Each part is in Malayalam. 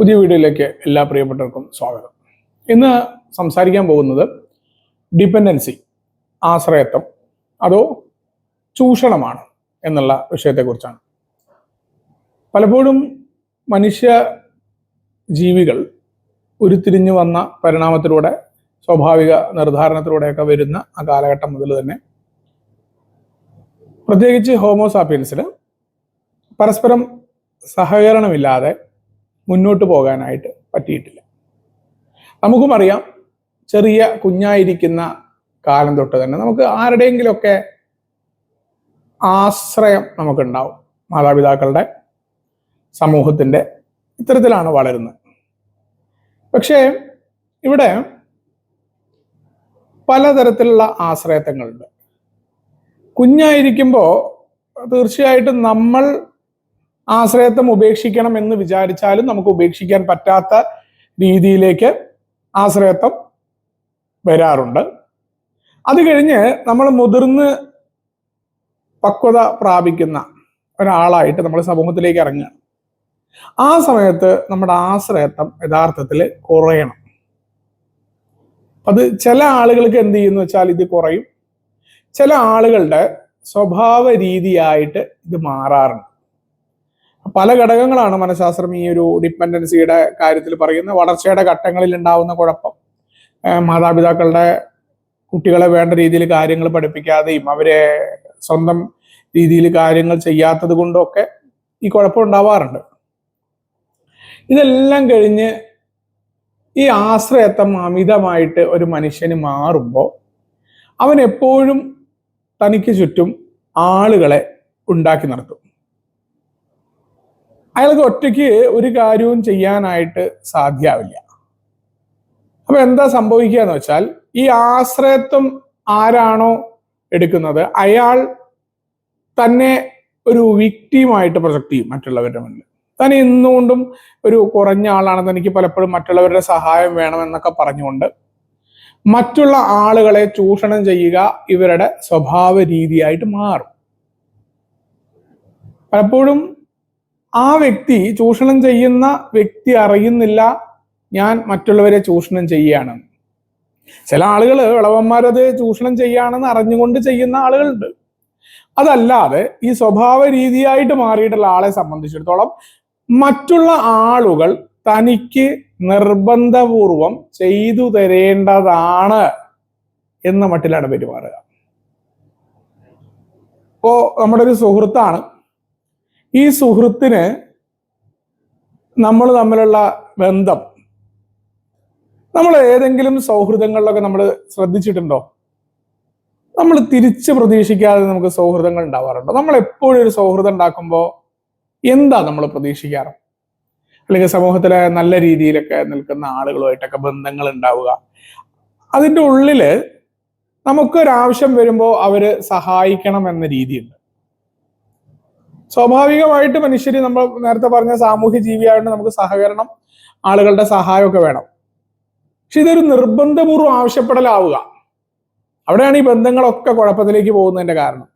പുതിയ വീഡിയോയിലേക്ക് എല്ലാ പ്രിയപ്പെട്ടവർക്കും സ്വാഗതം. ഇന്ന് സംസാരിക്കാൻ പോകുന്നത് ഡിപ്പെൻഡൻസി ആശ്രയത്വം അതോ ചൂഷണമാണ് എന്നുള്ള വിഷയത്തെക്കുറിച്ചാണ്. പലപ്പോഴും മനുഷ്യ ജീവികൾ ഉരുത്തിരിഞ്ഞു വന്ന പരിണാമത്തിലൂടെ സ്വാഭാവിക നിർദ്ധാരണത്തിലൂടെയൊക്കെ വരുന്ന ആ കാലഘട്ടം മുതൽ തന്നെ പ്രത്യേകിച്ച് ഹോമോസാപ്പിയൻസിന് പരസ്പരം സഹകരണമില്ലാതെ മുന്നോട്ട് പോകാനായിട്ട് പറ്റിയിട്ടില്ല. നമുക്കും അറിയാം ചെറിയ കുഞ്ഞായിരിക്കുന്ന കാലം തൊട്ട് തന്നെ നമുക്ക് ആരുടെയെങ്കിലുമൊക്കെ ആശ്രയം നമുക്കുണ്ടാവും. മാതാപിതാക്കളുടെ സമൂഹത്തിന്റെ ഇത്തരത്തിലാണ് വളരുന്നത്. പക്ഷേ ഇവിടെ പലതരത്തിലുള്ള ആശ്രയത്വങ്ങളുണ്ട്. കുഞ്ഞായിരിക്കുമ്പോൾ തീർച്ചയായിട്ടും നമ്മൾ ആശ്രയത്വം ഉപേക്ഷിക്കണം എന്ന് വിചാരിച്ചാലും നമുക്ക് ഉപേക്ഷിക്കാൻ പറ്റാത്ത രീതിയിലേക്ക് ആശ്രയത്വം വരാറുണ്ട്. അത് കഴിഞ്ഞ് നമ്മൾ മുതിർന്ന് പക്വത പ്രാപിക്കുന്ന ഒരാളായിട്ട് നമ്മൾ സമൂഹത്തിലേക്ക് ഇറങ്ങുക. ആ സമയത്ത് നമ്മുടെ ആശ്രയത്വം യഥാർത്ഥത്തിൽ കുറയണം. അത് ചില ആളുകൾക്ക് എന്ത് ചെയ്യുന്നു വെച്ചാൽ ഇത് കുറയും. ചില ആളുകളുടെ സ്വഭാവ രീതിയായിട്ട് ഇത് മാറാറുണ്ട്. പല ഘടകങ്ങളാണ് മനഃശാസ്ത്രം ഈ ഒരു ഡിപ്പെൻഡൻസിയുടെ കാര്യത്തിൽ പറയുന്നത്. വളർച്ചയുടെ ഘട്ടങ്ങളിൽ ഉണ്ടാവുന്ന കുഴപ്പം. മാതാപിതാക്കളുടെ കുട്ടികളെ വേണ്ട രീതിയിൽ കാര്യങ്ങൾ പഠിപ്പിക്കാതെയും അവരെ സ്വന്തം രീതിയിൽ കാര്യങ്ങൾ ചെയ്യാത്തത് കൊണ്ടൊക്കെ ഈ കുഴപ്പം ഉണ്ടാവാറുണ്ട്. ഇതെല്ലാം കഴിഞ്ഞ് ഈ ആശ്രയത്വം അമിതമായിട്ട് ഒരു മനുഷ്യന് മാറുമ്പോൾ അവൻ എപ്പോഴും തനിക്ക് ചുറ്റും ആളുകളെ ഉണ്ടാക്കി നിർത്തും. അയാൾക്ക് ഒറ്റയ്ക്ക് ഒരു കാര്യവും ചെയ്യാനായിട്ട് സാധ്യാവില്ല. അപ്പൊ എന്താ സംഭവിക്കുക എന്ന് വെച്ചാൽ ഈ ആശ്രയത്വം ആരാണോ എടുക്കുന്നത്? അയാൾ തന്നെ ഒരു വിക്ടിയുമായിട്ട് പ്രൊജക്ട് ചെയ്യും മറ്റുള്ളവരുടെ മുന്നിൽ. താൻ ഇന്നുകൊണ്ടും ഒരു കുറഞ്ഞ ആളാണെന്ന് എനിക്ക് പലപ്പോഴും മറ്റുള്ളവരുടെ സഹായം വേണമെന്നൊക്കെ പറഞ്ഞുകൊണ്ട് മറ്റുള്ള ആളുകളെ ചൂഷണം ചെയ്യുക ഇവരുടെ സ്വഭാവ രീതിയായിട്ട് മാറും. പലപ്പോഴും ആ വ്യക്തി ചൂഷണം ചെയ്യുന്ന വ്യക്തി അറിയുന്നില്ല ഞാൻ മറ്റുള്ളവരെ ചൂഷണം ചെയ്യുകയാണ് ചില ആളുകൾ വിളവന്മാരത് ചൂഷണം ചെയ്യുകയാണെന്ന് അറിഞ്ഞുകൊണ്ട് ചെയ്യുന്ന ആളുകളുണ്ട്. അതല്ലാതെ ഈ സ്വഭാവ രീതിയായിട്ട് മാറിയിട്ടുള്ള ആളെ സംബന്ധിച്ചിടത്തോളം മറ്റുള്ള ആളുകൾ തനിക്ക് നിർബന്ധപൂർവം ചെയ്തു തരേണ്ടതാണ് എന്ന മട്ടിലാണ് പെരുമാറുക. ഇപ്പോ നമ്മുടെ ഒരു സുഹൃത്താണ് ഈ സുഹൃത്തിന് നമ്മൾ തമ്മിലുള്ള ബന്ധം. നമ്മൾ ഏതെങ്കിലും സൗഹൃദങ്ങളിലൊക്കെ നമ്മൾ ശ്രദ്ധിച്ചിട്ടുണ്ടോ? നമ്മൾ തിരിച്ച് പ്രതീക്ഷിക്കാതെ നമുക്ക് സൗഹൃദങ്ങൾ ഉണ്ടാവാറുണ്ടോ? നമ്മൾ എപ്പോഴും ഒരു സൗഹൃദം ഉണ്ടാക്കുമ്പോൾ എന്താ നമ്മൾ പ്രതീക്ഷിക്കാറ്? അല്ലെങ്കിൽ സമൂഹത്തിലെ നല്ല രീതിയിലൊക്കെ നിൽക്കുന്ന ആളുകളുമായിട്ടൊക്കെ ബന്ധങ്ങൾ ഉണ്ടാവുക. അതിന്റെ ഉള്ളിൽ നമുക്കൊരാവശ്യം വരുമ്പോൾ അവർ സഹായിക്കണം എന്ന രീതിയുണ്ട്. സ്വാഭാവികമായിട്ട് മനുഷ്യർ നമ്മൾ നേരത്തെ പറഞ്ഞ സാമൂഹ്യ ജീവിയായതുകൊണ്ട് നമുക്ക് സഹകരണം ആളുകളുടെ സഹായമൊക്കെ വേണം. പക്ഷെ ഇതൊരു നിർബന്ധപൂർവം ആവശ്യപ്പെടലാവുക. അവിടെയാണ് ഈ ബന്ധങ്ങളൊക്കെ കുഴപ്പത്തിലേക്ക് പോകുന്നതിന്റെ കാരണം.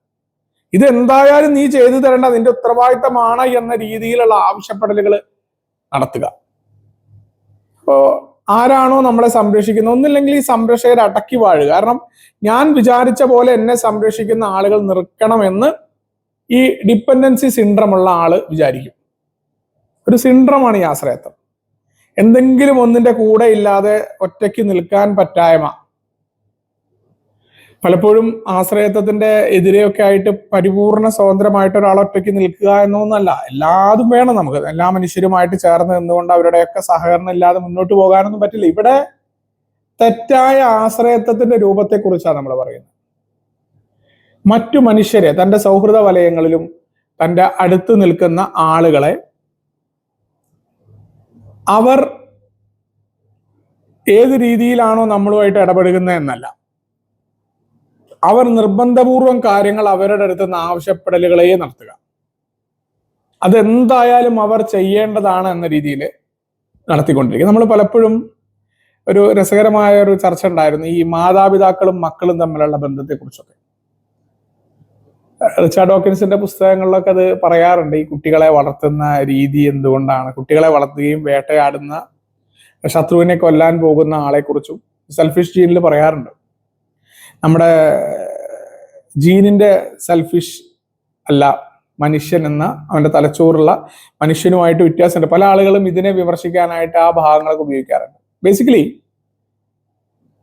ഇത് എന്തായാലും നീ ചെയ്തു തരേണ്ട നിന്റെ ഉത്തരവാദിത്തമാണ് എന്ന രീതിയിലുള്ള ആവശ്യപ്പെടലുകൾ നടത്തുക. അപ്പോ ആരാണോ നമ്മളെ സംരക്ഷിക്കുന്നത്? ഒന്നില്ലെങ്കിൽ ഈ സംരക്ഷകരെ അടക്കി വാഴുക. കാരണം ഞാൻ വിചാരിച്ച പോലെ എന്നെ സംരക്ഷിക്കുന്ന ആളുകൾ നിൽക്കണമെന്ന് ഈ ഡിപ്പെൻഡൻസി സിൻഡ്രം ഉള്ള ആൾ വിചാരിക്കും. ഒരു സിൻഡ്രമാണ് ഈ ആശ്രയത്വം. എന്തെങ്കിലും ഒന്നിന്റെ കൂടെ ഇല്ലാതെ ഒറ്റയ്ക്ക് നിൽക്കാൻ പറ്റായ്മ. പലപ്പോഴും ആശ്രയത്വത്തിന്റെ എതിരെയൊക്കെ ആയിട്ട് പരിപൂർണ സ്വതന്ത്രമായിട്ട് ഒരാൾ ഒറ്റയ്ക്ക് നിൽക്കുക എന്നൊന്നല്ല. എല്ലാതും വേണം നമുക്ക്. എല്ലാ മനുഷ്യരുമായിട്ട് ചേർന്ന് നിന്നുകൊണ്ട് അവരുടെയൊക്കെ സഹകരണം ഇല്ലാതെ മുന്നോട്ട് പോകാനൊന്നും പറ്റില്ല. ഇവിടെ തെറ്റായ ആശ്രയത്വത്തിന്റെ രൂപത്തെക്കുറിച്ചാണ് നമ്മൾ പറയുന്നത്. മറ്റു മനുഷ്യരെ തന്റെ സൗഹൃദ വലയങ്ങളിലും തന്റെ അടുത്ത് നിൽക്കുന്ന ആളുകളെ അവർ ഏത് രീതിയിലാണോ നമ്മളുമായിട്ട് ഇടപെടുന്നത് എന്നല്ല. അവർ നിർബന്ധപൂർവം കാര്യങ്ങൾ അവരുടെ അടുത്ത് നിന്ന് ആവശ്യപ്പെടലുകളെ നടത്തുക. അതെന്തായാലും അവർ ചെയ്യേണ്ടതാണ് എന്ന രീതിയിൽ നടത്തിക്കൊണ്ടിരിക്കുക. നമ്മൾ പലപ്പോഴും ഒരു രസകരമായ ഒരു ചർച്ച ഉണ്ടായിരുന്നു. ഈ മാതാപിതാക്കളും മക്കളും തമ്മിലുള്ള ബന്ധത്തെക്കുറിച്ചൊക്കെ. റിച്ചാർഡ് ഡോക്കിൻസിന്റെ പുസ്തകങ്ങളിലൊക്കെ അത് പറയാറുണ്ട് ഈ കുട്ടികളെ വളർത്തുന്ന രീതി എന്തുകൊണ്ടാണ്? കുട്ടികളെ വളർത്തുകയും വേട്ടയാടുന്ന ശത്രുവിനെ കൊല്ലാൻ പോകുന്ന ആളെ കുറിച്ചും സെൽഫിഷ് ജീനിൽ പറയാറുണ്ട്. നമ്മുടെ ജീനിന്റെ സെൽഫിഷ് അല്ല മനുഷ്യൻ എന്ന അവന്റെ തലച്ചോറുള്ള മനുഷ്യനുമായിട്ട് വ്യത്യാസമുണ്ട്. പല ആളുകളും ഇതിനെ വിമർശിക്കാനായിട്ട് ആ ഭാഗങ്ങളൊക്കെ ഉപയോഗിക്കാറുണ്ട്. ബേസിക്കലി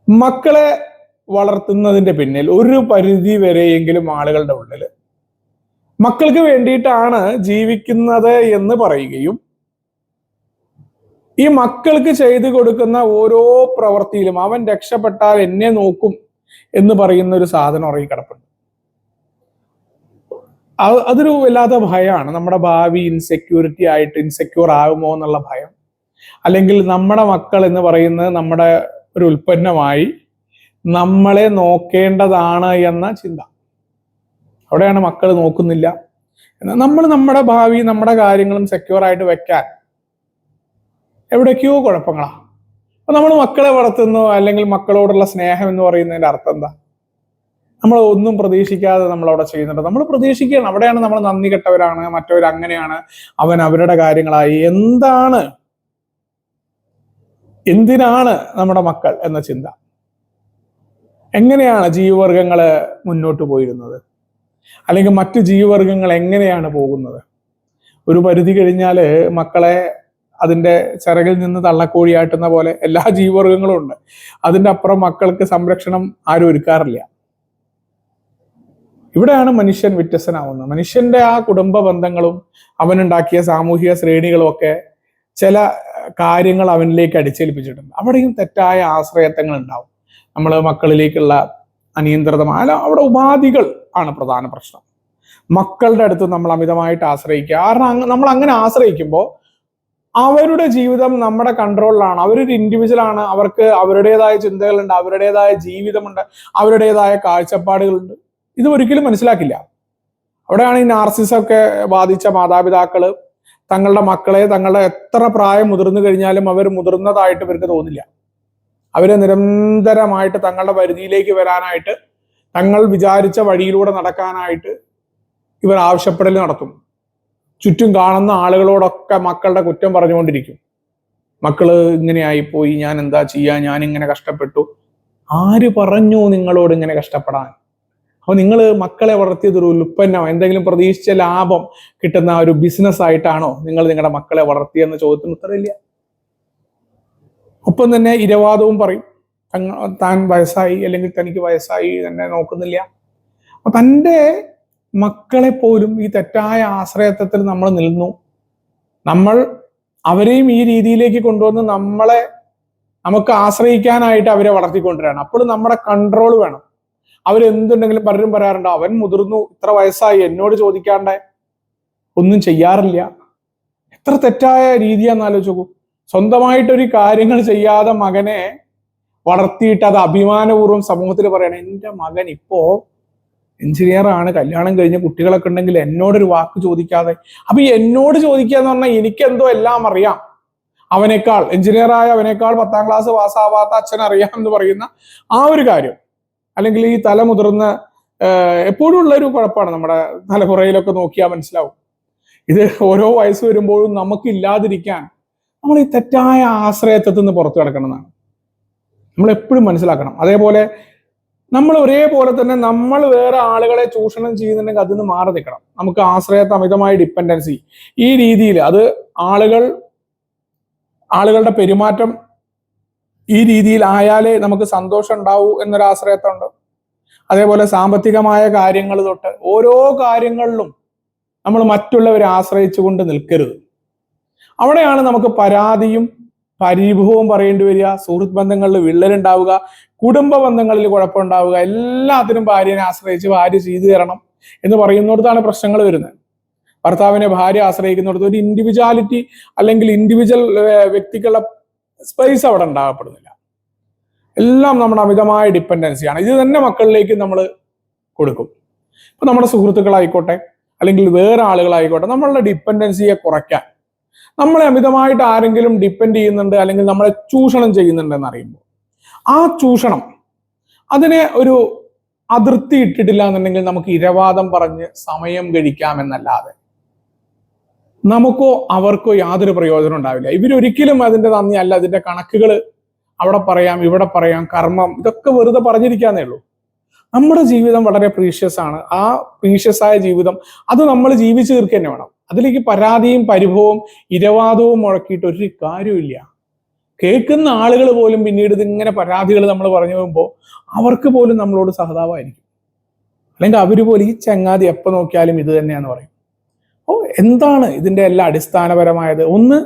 മക്കളെ വളർത്തുന്നതിന്റെ പിന്നിൽ ഒരു പരിധി വരെയെങ്കിലും ആളുകളുടെ ഉള്ളിൽ മക്കൾക്ക് വേണ്ടിയിട്ടാണ് ജീവിക്കുന്നത് എന്ന് പറയുകയും ഈ മക്കൾക്ക് ചെയ്തു കൊടുക്കുന്ന ഓരോ പ്രവൃത്തിയിലും അവൻ രക്ഷപ്പെട്ടാൽ എന്നെ നോക്കും എന്ന് പറയുന്ന ഒരു സാധനം ഉറങ്ങി കിടപ്പുണ്ട്. അതൊരു വല്ലാത്ത ഭയമാണ്. നമ്മുടെ ഭാവി ഇൻസെക്യൂരിറ്റി ആയിട്ട് ഇൻസെക്യൂർ ആകുമോ എന്നുള്ള ഭയം. അല്ലെങ്കിൽ നമ്മുടെ മക്കൾ എന്ന് പറയുന്നത് നമ്മുടെ ഒരു ഉൽപ്പന്നമായി നമ്മളെ നോക്കേണ്ടതാണ് എന്ന ചിന്ത. അവിടെയാണ് മക്കൾ നോക്കുന്നില്ല. എന്നാൽ നമ്മൾ നമ്മുടെ ഭാവി നമ്മുടെ കാര്യങ്ങളും സെക്യൂർ ആയിട്ട് വെക്കാൻ എവിടേക്കോ കുഴപ്പങ്ങളാ. അപ്പൊ നമ്മൾ മക്കളെ വളർത്തുന്നു അല്ലെങ്കിൽ മക്കളോടുള്ള സ്നേഹം എന്ന് പറയുന്നതിന്റെ അർത്ഥം എന്താ? നമ്മൾ ഒന്നും പ്രതീക്ഷിക്കാതെ നമ്മൾ അവിടെ ചെയ്യുന്നുണ്ട്. നമ്മൾ പ്രതീക്ഷിക്കുകയാണ് അവിടെയാണ് നമ്മൾ നന്ദി കെട്ടവരാണ് മറ്റവർ അങ്ങനെയാണ് അവൻ അവരുടെ കാര്യങ്ങളായി. എന്താണ്? എന്തിനാണ് നമ്മുടെ മക്കൾ എന്ന ചിന്ത? എങ്ങനെയാണ് ജീവവർഗങ്ങൾ മുന്നോട്ട് പോയിരുന്നത്? അല്ലെങ്കിൽ മറ്റ് ജീവവർഗങ്ങൾ എങ്ങനെയാണ് പോകുന്നത്? ഒരു പരിധി കഴിഞ്ഞാൽ മക്കളെ അതിന്റെ ചിറകിൽ നിന്ന് തള്ളക്കോഴിയാട്ടുന്ന പോലെ എല്ലാ ജീവവർഗങ്ങളും ഉണ്ട്. അതിന്റെ അപ്പുറം മക്കൾക്ക് സംരക്ഷണം ആരും ഒരുക്കാറില്ല. ഇവിടെയാണ് മനുഷ്യൻ വ്യത്യസ്തനാവുന്നത് മനുഷ്യന്റെ ആ കുടുംബ ബന്ധങ്ങളും അവനുണ്ടാക്കിയ സാമൂഹിക ശ്രേണികളും ഒക്കെ ചില കാര്യങ്ങൾ അവനിലേക്ക് അടിച്ചേൽപ്പിച്ചിട്ടുണ്ട്. അവിടെയും തെറ്റായ ആശ്രയത്വങ്ങൾ ഉണ്ടാവും. നമ്മൾ മക്കളിലേക്കുള്ള അനിയന്ത്രിതമായ അവിടെ ഉപാധികൾ ആണ് പ്രധാന പ്രശ്നം. മക്കളുടെ അടുത്ത് നമ്മൾ അമിതമായിട്ട് ആശ്രയിക്കുക. കാരണം നമ്മൾ അങ്ങനെ ആശ്രയിക്കുമ്പോൾ അവരുടെ ജീവിതം നമ്മുടെ കൺട്രോളിലാണ്. അവരൊരു ഇൻഡിവിജ്വൽ ആണ്. അവർക്ക് അവരുടേതായ ചിന്തകളുണ്ട് അവരുടേതായ ജീവിതമുണ്ട് അവരുടേതായ കാഴ്ചപ്പാടുകളുണ്ട്. ഇത് ഒരിക്കലും മനസ്സിലാക്കില്ല. അവിടെയാണ് ഈ നാർസിസൊക്കെ ബാധിച്ച മാതാപിതാക്കൾ. തങ്ങളുടെ മക്കളെ തങ്ങളുടെ എത്ര പ്രായം മുതിർന്നു കഴിഞ്ഞാലും അവർ മുതിർന്നതായിട്ട് ഇവർക്ക് തോന്നില്ല. അവരെ നിരന്തരമായിട്ട് തങ്ങളുടെ പരിധിയിലേക്ക് വരാനായിട്ട് തങ്ങൾ വിചാരിച്ച വഴിയിലൂടെ നടക്കാനായിട്ട് ഇവർ ആവശ്യപ്പെടൽ നടത്തും. ചുറ്റും കാണുന്ന ആളുകളോടൊക്കെ മക്കളുടെ കുറ്റം പറഞ്ഞുകൊണ്ടിരിക്കും. മക്കൾ ഇങ്ങനെയായിപ്പോയി ഞാൻ എന്താ ചെയ്യാ ഞാൻ ഇങ്ങനെ കഷ്ടപ്പെട്ടു. ആര് പറഞ്ഞു നിങ്ങളോട് ഇങ്ങനെ കഷ്ടപ്പെടാൻ? അപ്പൊ നിങ്ങൾ മക്കളെ വളർത്തിയത് ഒരു ഉൽപ്പന്നം എന്തെങ്കിലും പ്രതീക്ഷിച്ച ലാഭം കിട്ടുന്ന ഒരു ബിസിനസ് ആയിട്ടാണോ നിങ്ങൾ നിങ്ങളുടെ മക്കളെ വളർത്തിയെന്ന ചോദ്യത്തിന് ഉത്തരമില്ല ഒപ്പം തന്നെ ഇരവാദവും പറയും. താൻ വയസ്സായി അല്ലെങ്കിൽ തനിക്ക് വയസ്സായി തന്നെ നോക്കുന്നില്ല. അപ്പൊ തന്റെ മക്കളെ പോലും ഈ തെറ്റായ ആശ്രയത്വത്തിൽ നമ്മൾ നിൽന്നു. നമ്മൾ അവരെയും ഈ രീതിയിലേക്ക് കൊണ്ടുവന്ന് നമ്മളെ നമുക്ക് ആശ്രയിക്കാനായിട്ട് അവരെ വളർത്തിക്കൊണ്ടുവരാണ്. അപ്പോൾ നമ്മുടെ കൺട്രോൾ വേണം. അവരെന്തുണ്ടെങ്കിലും പലരും പറയാറുണ്ട് അവൻ മുതിർന്നു ഇത്ര വയസ്സായി എന്നോട് ചോദിക്കാണ്ട്. ഒന്നും ചെയ്യാറില്ല. എത്ര തെറ്റായ രീതിയാന്ന് ആലോചിച്ചു സ്വന്തമായിട്ടൊരു കാര്യങ്ങൾ ചെയ്യാതെ മകനെ വളർത്തിയിട്ട് അത് അഭിമാനപൂർവം സമൂഹത്തിൽ പറയണം. എന്റെ മകൻ ഇപ്പോ എഞ്ചിനീയറാണ്. കല്യാണം കഴിഞ്ഞ കുട്ടികളൊക്കെ ഉണ്ടെങ്കിൽ എന്നോടൊരു വാക്ക് ചോദിക്കാതെ അപ്പൊ എന്നോട് ചോദിക്കുക എന്ന് പറഞ്ഞാൽ എനിക്കെന്തോ എല്ലാം അറിയാം. അവനേക്കാൾ എഞ്ചിനീയറായ അവനേക്കാൾ പത്താം ക്ലാസ് പാസ്സാവാത്ത അച്ഛൻ അറിയാം എന്ന് പറയുന്ന ആ ഒരു കാര്യം. അല്ലെങ്കിൽ ഈ തല മുതിർന്ന എപ്പോഴും ഉള്ള ഒരു കുഴപ്പമാണ്. നമ്മുടെ തലമുറയിലൊക്കെ നോക്കിയാൽ മനസ്സിലാവും. ഇത് ഓരോ വയസ്സ് വരുമ്പോഴും നമുക്ക് ഇല്ലാതിരിക്കാൻ നമ്മൾ ഈ തെറ്റായ ആശ്രയത്വത്തിൽ നിന്ന് പുറത്തു കിടക്കണമെന്നാണ്. നമ്മൾ എപ്പോഴും മനസ്സിലാക്കണം. അതേപോലെ നമ്മൾ ഒരേപോലെ തന്നെ നമ്മൾ വേറെ ആളുകളെ ചൂഷണം ചെയ്യുന്നുണ്ടെങ്കിൽ അതിൽ നിന്ന് മാറി നിൽക്കണം. നമുക്ക് ആശ്രയത്വം അമിതമായ ഡിപ്പെൻഡൻസി ഈ രീതിയിൽ അത് ആളുകൾ ആളുകളുടെ പെരുമാറ്റം ഈ രീതിയിൽ ആയാലേ നമുക്ക് സന്തോഷം ഉണ്ടാവൂ എന്നൊരു ആശ്രയത്വമുണ്ട് അതേപോലെ സാമ്പത്തികമായ കാര്യങ്ങൾ തൊട്ട് ഓരോ കാര്യങ്ങളിലും നമ്മൾ മറ്റുള്ളവരെ ആശ്രയിച്ചുകൊണ്ട് നിൽക്കരുത്. അവിടെയാണ് നമുക്ക് പരാതിയും പരിഭവവും പറയേണ്ടി വരിക സുഹൃത്ത് ബന്ധങ്ങളിൽ വിള്ളലുണ്ടാവുക കുടുംബ ബന്ധങ്ങളിൽ കുഴപ്പമുണ്ടാവുക എല്ലാത്തിനും ഭാര്യനെ ആശ്രയിച്ച് ഭാര്യ ചെയ്തു തരണം എന്ന് പറയുന്നിടത്താണ് പ്രശ്നങ്ങൾ വരുന്നത്. ഭർത്താവിനെ ഭാര്യ ആശ്രയിക്കുന്നിടത്ത് ഒരു ഇൻഡിവിജ്വാലിറ്റി അല്ലെങ്കിൽ ഇൻഡിവിജ്വൽ വ്യക്തികളുടെ സ്പേസ് അവിടെ ഉണ്ടാകപ്പെടുന്നില്ല. എല്ലാം നമ്മുടെ അമിതമായ ഡിപ്പെൻഡൻസിയാണ് ഇത് തന്നെ മക്കളിലേക്ക് നമ്മൾ കൊടുക്കും. ഇപ്പൊ നമ്മുടെ സുഹൃത്തുക്കളായിക്കോട്ടെ അല്ലെങ്കിൽ വേറെ ആളുകളായിക്കോട്ടെ നമ്മളുടെ ഡിപ്പെൻഡൻസിയെ കുറയ്ക്കാൻ നമ്മളെ അമിതമായിട്ട് ആരെങ്കിലും ഡിപ്പെൻഡ് ചെയ്യുന്നുണ്ട് അല്ലെങ്കിൽ നമ്മളെ ചൂഷണം ചെയ്യുന്നുണ്ട് എന്ന് അറിയുമ്പോൾ ആ ചൂഷണം അതിനെ ഒരു അതിർത്തി ഇട്ടിട്ടില്ല എന്നുണ്ടെങ്കിൽ നമുക്ക് ഇരവാദം പറഞ്ഞ് സമയം കഴിക്കാമെന്നല്ലാതെ നമുക്കോ അവർക്കോ യാതൊരു പ്രയോജനം ഉണ്ടാവില്ല. ഇവരൊരിക്കലും അതിന്റെ നന്ദി അല്ല അതിന്റെ കണക്കുകൾ അവിടെ പറയാം ഇവിടെ പറയാം കർമ്മം ഇതൊക്കെ വെറുതെ പറഞ്ഞിരിക്കാന്നേ ഉള്ളൂ. നമ്മുടെ ജീവിതം വളരെ പ്രീഷ്യസ് ആണ്. ആ പ്രീഷ്യസ് ആയ ജീവിതം അത് നമ്മൾ ജീവിച്ചു തീർക്കുക തന്നെ വേണം. അതിലേക്ക് പരാതിയും പരിഭവവും ഇരവാദവും മുഴക്കിയിട്ട് ഒരു കാര്യമില്ല കേൾക്കുന്ന ആളുകൾ പോലും പിന്നീട് ഇതിങ്ങനെ പരാതികൾ നമ്മൾ പറഞ്ഞു പോകുമ്പോൾ അവർക്ക് പോലും നമ്മളോട് സഹതാവായിരിക്കും അല്ലെങ്കിൽ അവർ പോലും ഈ ചങ്ങാതി എപ്പോ നോക്കിയാലും ഇത് തന്നെയാന്ന് പറയും. അപ്പോൾ എന്താണ് ഇതിന്റെ എല്ലാം അടിസ്ഥാനപരമായത്? ഒന്ന്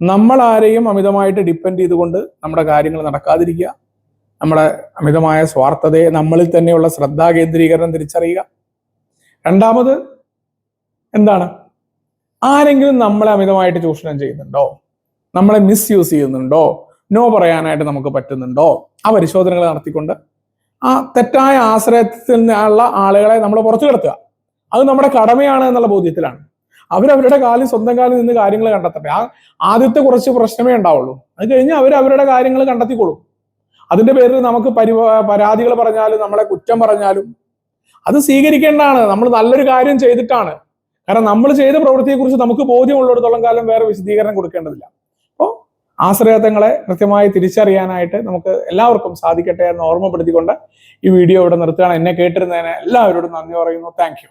നമ്മൾ ആരെയും അമിതമായിട്ട് ഡിപ്പെൻഡ് ചെയ്തുകൊണ്ട് നമ്മുടെ കാര്യങ്ങൾ നടക്കാതിരിക്കുക. നമ്മുടെ അമിതമായ സ്വാർത്ഥതയെ നമ്മളിൽ തന്നെയുള്ള ശ്രദ്ധാ കേന്ദ്രീകരണം തിരിച്ചറിയുക. രണ്ടാമത് എന്താണ്? ആരെങ്കിലും നമ്മളെ അമിതമായിട്ട് ചൂഷണം ചെയ്യുന്നുണ്ടോ? നമ്മളെ മിസ്യൂസ് ചെയ്യുന്നുണ്ടോ? നോ പറയാനായിട്ട് നമുക്ക് പറ്റുന്നുണ്ടോ? ആ പരിശോധനകൾ നടത്തിക്കൊണ്ട് ആ തെറ്റായ ആശ്രയത്തിൽ നിന്നുള്ള ആളുകളെ നമ്മൾ പുറത്തു കിടത്തുക. അത് നമ്മുടെ കടമയാണ് എന്നുള്ള ബോധ്യത്തിലാണ്. അവരവരുടെ കാലിൽ സ്വന്തം കാലിൽ നിന്ന് കാര്യങ്ങൾ കണ്ടെത്തട്ടെ. ആ ആദ്യത്തെ കുറച്ച് പ്രശ്നമേ ഉണ്ടാവുള്ളൂ. അത് കഴിഞ്ഞ് അവർ അവരുടെ കാര്യങ്ങൾ കണ്ടെത്തിക്കൊള്ളും അതിന്റെ പേരിൽ നമുക്ക് പരി പരാതികൾ പറഞ്ഞാലും നമ്മളെ കുറ്റം പറഞ്ഞാലും അത് സ്വീകരിക്കേണ്ടതാണ്. നമ്മൾ നല്ലൊരു കാര്യം ചെയ്തിട്ടാണ്. കാരണം നമ്മൾ ചെയ്ത പ്രവൃത്തിയെക്കുറിച്ച് നമുക്ക് ബോധ്യമുള്ളിടത്തോളം കാലം വേറെ വിശദീകരണം കൊടുക്കേണ്ടതില്ല. അപ്പോൾ ആശ്രയത്വങ്ങളെ കൃത്യമായി തിരിച്ചറിയാനായിട്ട് നമുക്ക് എല്ലാവർക്കും സാധിക്കട്ടെ എന്ന് ഓർമ്മപ്പെടുത്തിക്കൊണ്ട് ഈ വീഡിയോ ഇവിടെ നിർത്തുകയാണ്. എന്നെ കേട്ടിരുന്നതിന് എല്ലാവരോടും നന്ദി പറയുന്നു. താങ്ക്